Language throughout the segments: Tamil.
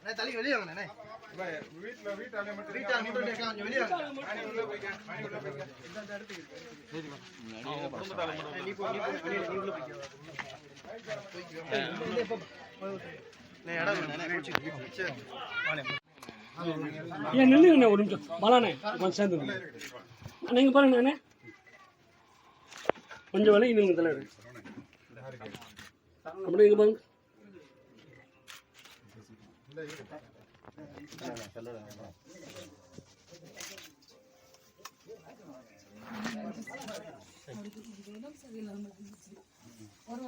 அண்ணே, தள்ளி வெளியே வாங்க அண்ணே. வீட்டாலே மட்டும் வீட்டாங்க மட்டும் கொஞ்சம் வெளியே வாங்க. மணி உள்ள போய்க்க மணி உள்ள போய்க்க நீ போ, நீ போ, வெளியே, நீ உள்ள போய்க்கோ. போ. ஏன் நில்லுங்கண்ணே ஒரு நிமிஷம் மலாண்ணே கொஞ்சம் சேர்ந்து நீங்கள் பாருங்கண்ணே அண்ணே கொஞ்சம் விலகி நில்லுங்க தலைவர் அப்படியே இங்கே பாருங்க ஒரு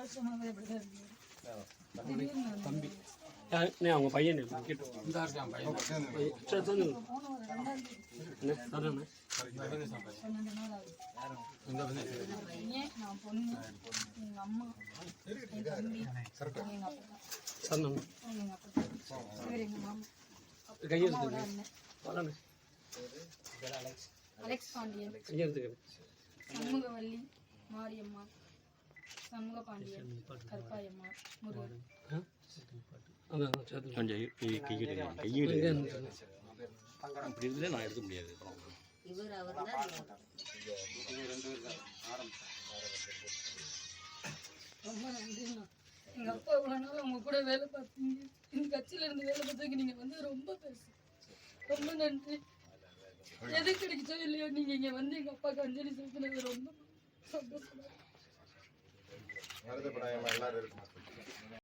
ஆ, அண்ணே அவங்க பையன் கேட்டு அம்மா. என் தம்பி அப்பா அப்பா இவர் மாமா அம்மாவோட அண்ணன் அலெக்ஸ் பாண்டியன் சண்முகவல்லி மாரியம்மா. சண்முக பாண்டியன் கருப்பாயம்மா முருகன். கொஞ்சம் கையீடு கையீடு நான் எடுக்க முடியாது ரொம்ப எங்கள் எங்க அப்பா இவ்வளவு நாள் உங்க கூட வேலை பார்த்தீங்க இந்த கட்சியில இருந்து வேலை பார்த்ததுக்கு நீங்க வந்து ரொம்ப பேசு ரொம்ப நன்றி. எது கிடைச்சோ இல்லையோ நீங்க இங்க வந்து எங்க அப்பாவுக்கு அஞ்சலி செலுத்தினது ரொம்ப சந்தோஷமா எல்லாரும் இருக்கும்